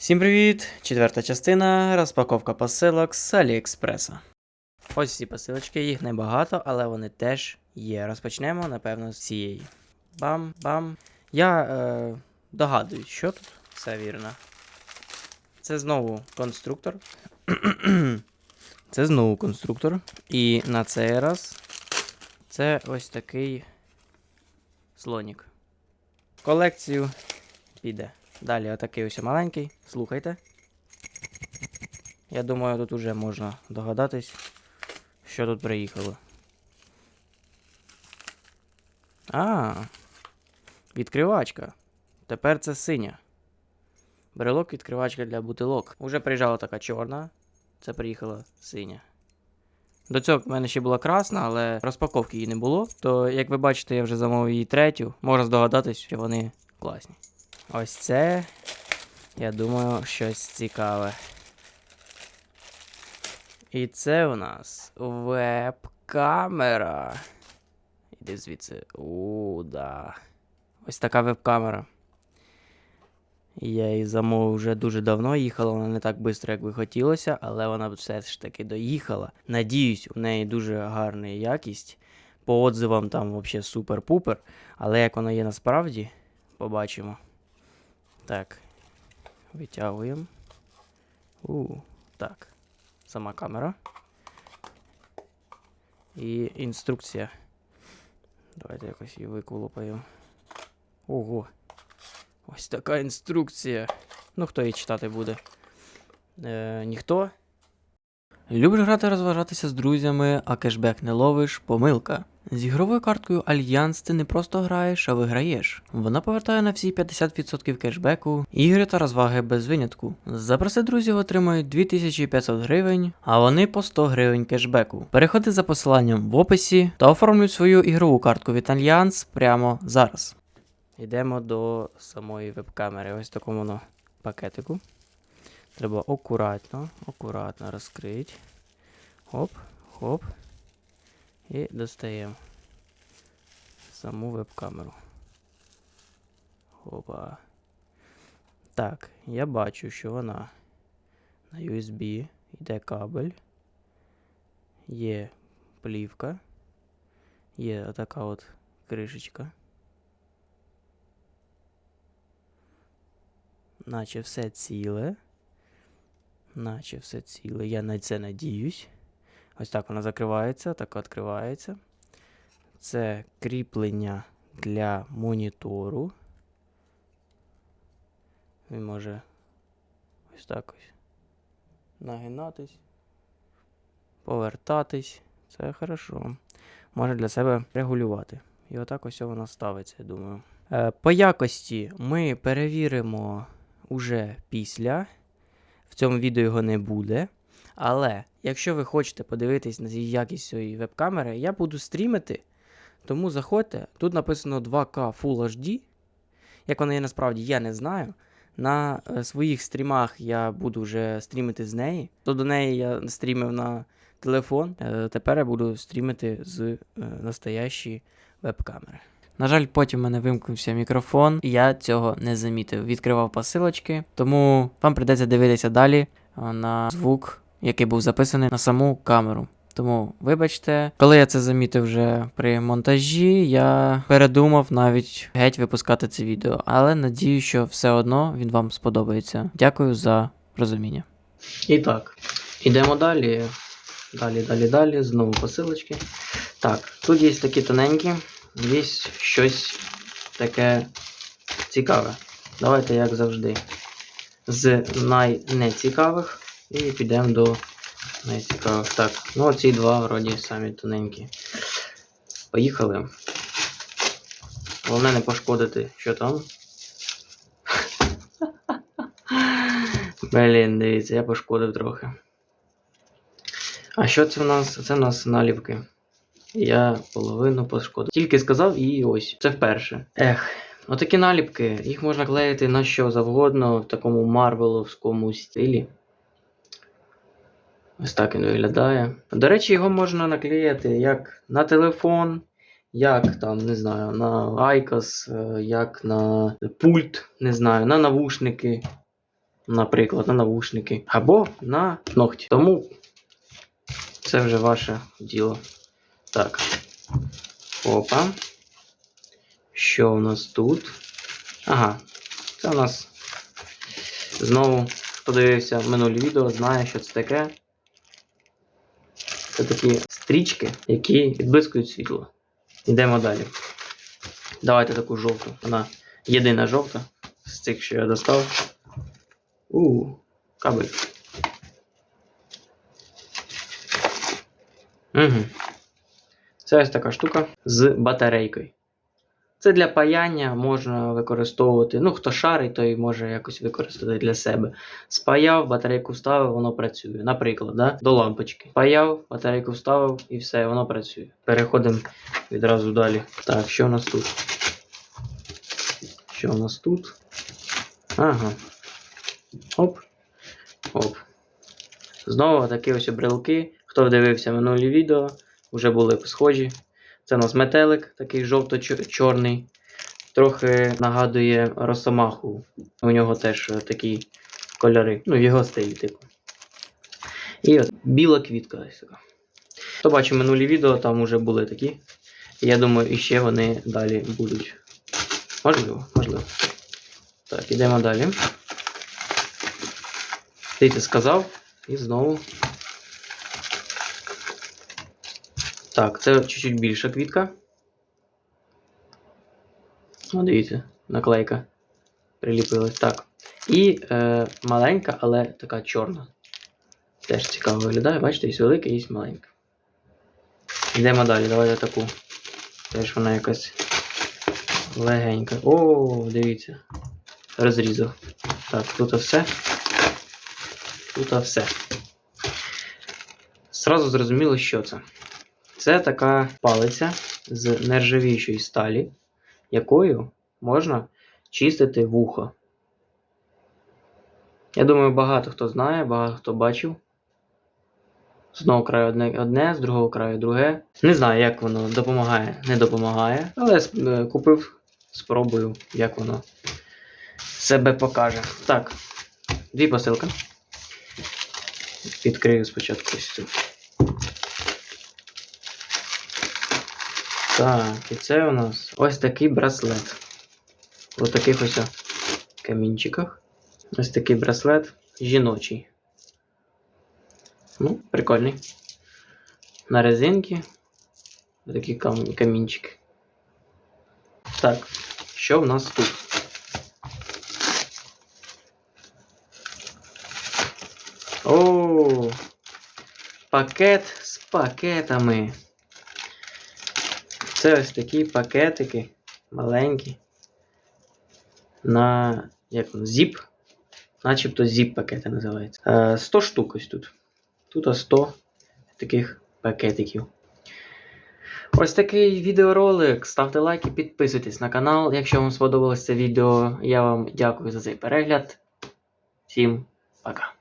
Всім привіт! Четверта частина розпаковка посилок з Аліекспреса. Ось ці посилочки, їх небагато, але вони теж є. Розпочнемо, напевно, з цієї. Бам-бам. Я е, догадуюсь, що тут. Все вірно. Це знову конструктор. це знову конструктор. І на цей раз це ось такий слонік. Колекцію піде. Далі отакий ось маленький. Слухайте. Я думаю, тут уже можна догадатись, що тут приїхало. А, відкривачка. Тепер це синя. Брелок відкривачка для бутилок. Уже приїжджала така чорна. Це приїхала синя. До цього в мене ще була красна, але розпаковки її не було. То, як ви бачите, я вже замовив її третю. Можна здогадатись, що вони класні. Ось це, я думаю, щось цікаве. І це у нас веб-камера. Іди звідси. У, да. Ось така веб-камера. Я її замовив вже дуже давно, їхала вона не так швидко, як би хотілося, але вона все ж таки доїхала. Надіюсь, у неї дуже гарна якість. По отзивам там взагалі супер-пупер. Але як воно є насправді, побачимо. Так. Витягуємо. У, так. Сама камера. І інструкція. Давайте якось її виколупаємо. Ого. Ось така інструкція. Ну, хто її читати буде? Е, ніхто. Любиш грати розважатися з друзями, а кешбек не ловиш помилка. З ігровою карткою Альянс ти не просто граєш, а виграєш. Вона повертає на всі 50% кешбеку, ігри та розваги без винятку. Запроси друзів отримають 2500 гривень, а вони по 100 гривень кешбеку. Переходи за посиланням в описі та оформлюй свою ігрову картку від Альянс прямо зараз. Йдемо до самої веб-камери. Ось такому воно пакетику. Треба акуратно, акуратно розкрити. Хоп, хоп. І достаємо саму веб-камеру. Опа. Так, я бачу, що вона на USB йде кабель. Є плівка. Є така от кришечка. Наче все ціле. Наче все ціле. Я на це надіюсь. Ось так вона закривається, так відкривається. Це кріплення для монітору. Він може ось так ось нагинатись, повертатись. Це хорошо. Може для себе регулювати. І отак ось воно ставиться, я думаю. Е, по якості ми перевіримо уже після. В цьому відео його не буде. Але якщо ви хочете подивитись на якість цієї веб-камери, я буду стрімити. Тому заходьте. Тут написано 2К Full HD. Як воно є насправді, я не знаю. На е, своїх стрімах я буду вже стрімити з неї. То до неї я стрімив на телефон. Е, тепер я буду стрімити з е, настоящої веб-камери. На жаль, потім в мене вимкнувся мікрофон, і я цього не замітив. Відкривав посилочки, тому вам прийдеться дивитися далі на звук, який був записаний на саму камеру. Тому, вибачте, коли я це замітив вже при монтажі, я передумав навіть геть випускати це відео, але надію, що все одно він вам сподобається. Дякую за розуміння. І так, ідемо далі. Далі, далі, далі. Знову посилочки. Так, тут є такі тоненькі, є щось таке цікаве. Давайте, як завжди, з найнецікавих і підемо до найцікавих. Так, ну ці два вроді самі тоненькі. Поїхали. Головне не пошкодити, що там. Блін, дивіться, я пошкодив трохи. А що це в нас? Це в нас наліпки. Я половину пошкодив. Тільки сказав і ось. Це вперше. Ех, отакі наліпки, їх можна клеїти на що завгодно в такому марвеловському стилі. Ось так він виглядає. До речі, його можна наклеїти як на телефон, як там, не знаю, на Айкос, як на пульт, не знаю, на навушники. наприклад, на навушники, або на ногті. Тому це вже ваше діло. Так. Опа. Що у нас тут? Ага, це у нас знову, хто дивився минулі відео, знає, що це таке. Це такі стрічки, які відблискують світло. Йдемо далі. Давайте таку жовту. Вона єдина жовта з цих, що я достав. У, кабель. Угу. Це ось така штука з батарейкою. Це для паяння можна використовувати. Ну, хто шарить, той може якось використати для себе. Спаяв, батарейку вставив, воно працює. Наприклад, да? до лампочки. Спаяв, батарейку вставив і все, воно працює. Переходимо відразу далі. Так, що у нас тут? Що у нас тут? Ага. Оп. Оп. Знову такі ось брелки. Хто дивився минулі відео, вже були схожі. Це у нас метелик, такий жовто-чорний. Трохи нагадує Росомаху. У нього теж е, такі кольори. Ну, в його стилі, типу. І от біла квітка ось така. Хто бачив минулі відео, там вже були такі. Я думаю, і ще вони далі будуть. Можливо, можливо. Так, ідемо далі. Дивіться, сказав. І знову. Так, це чуть-чуть більша квітка. Ну, дивіться, наклейка приліпилась. Так. І е, маленька, але така чорна. Теж цікаво виглядає. Бачите, є велика, є маленька. Йдемо далі, давайте таку. Теж вона якась легенька. О, дивіться. Розрізав. Так, тут все. Тут все. Сразу зрозуміло, що це. Це така палиця з нержавіючої сталі, якою можна чистити вухо. Я думаю, багато хто знає, багато хто бачив. З одного краю одне, одне, з другого краю друге. Не знаю, як воно допомагає, не допомагає, але е, купив, спробую, як воно себе покаже. Так, дві посилки. Відкрию спочатку ось цю. Так, і це у нас ось такий браслет. У таких ось камінчиках. Ось такий браслет жіночий. Ну, прикольний. На резинки. Ось такі кам камінчики. Так, що в нас тут? О, пакет з пакетами. Це ось такі пакетики маленькі. На як зіп. Начебто зіп пакети називаються. Е, 100 штук ось тут. Тут 100 таких пакетиків. Ось такий відеоролик. Ставте лайки, підписуйтесь на канал. Якщо вам сподобалось це відео, я вам дякую за цей перегляд. Всім пока.